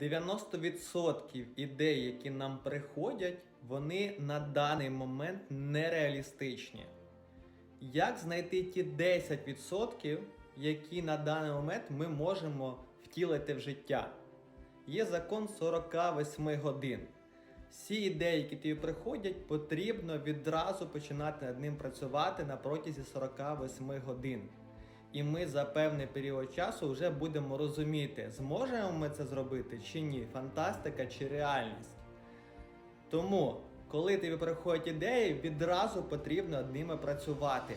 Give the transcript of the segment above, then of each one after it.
90% ідей, які нам приходять, вони на даний момент нереалістичні. Як знайти ті 10%, які на даний момент ми можемо втілити в життя? Є закон 48 годин. Всі ідеї, які тобі приходять, потрібно відразу починати над ним працювати на протязі 48 годин. І ми за певний період часу вже будемо розуміти, зможемо ми це зробити чи ні, фантастика чи реальність. Тому, коли тобі приходять ідеї, відразу потрібно над ними працювати.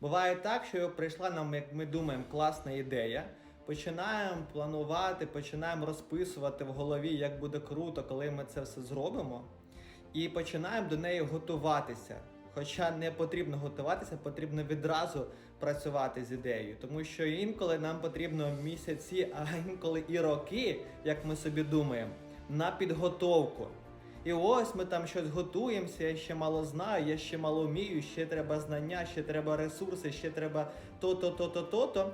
Буває так, що прийшла нам, як ми думаємо, класна ідея. Починаємо планувати, починаємо розписувати в голові, як буде круто, коли ми це все зробимо. І починаємо до неї готуватися. Хоча не потрібно готуватися, потрібно відразу працювати з ідеєю. Тому що інколи нам потрібно місяці, а інколи і роки, як ми собі думаємо, на підготовку. І ось ми там щось готуємося, я ще мало знаю, я ще мало вмію, ще треба знання, ще треба ресурси, ще треба то-то, то-то, то-то.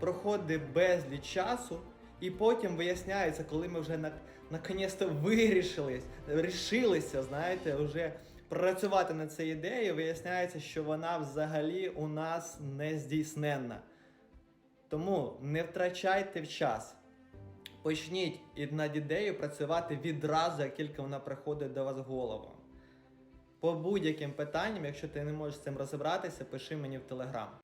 Проходить безліч часу, і потім виясняється, коли ми вже на, наконець-то вирішились, рішилися, знаєте, вже працювати над цією ідеєю, виясняється, що вона взагалі у нас не здійсненна. Тому не втрачайте в час. Почніть над ідеєю працювати відразу, як тільки вона приходить до вас в голову. По будь-яким питанням, якщо ти не можеш з цим розібратися, пиши мені в телеграм.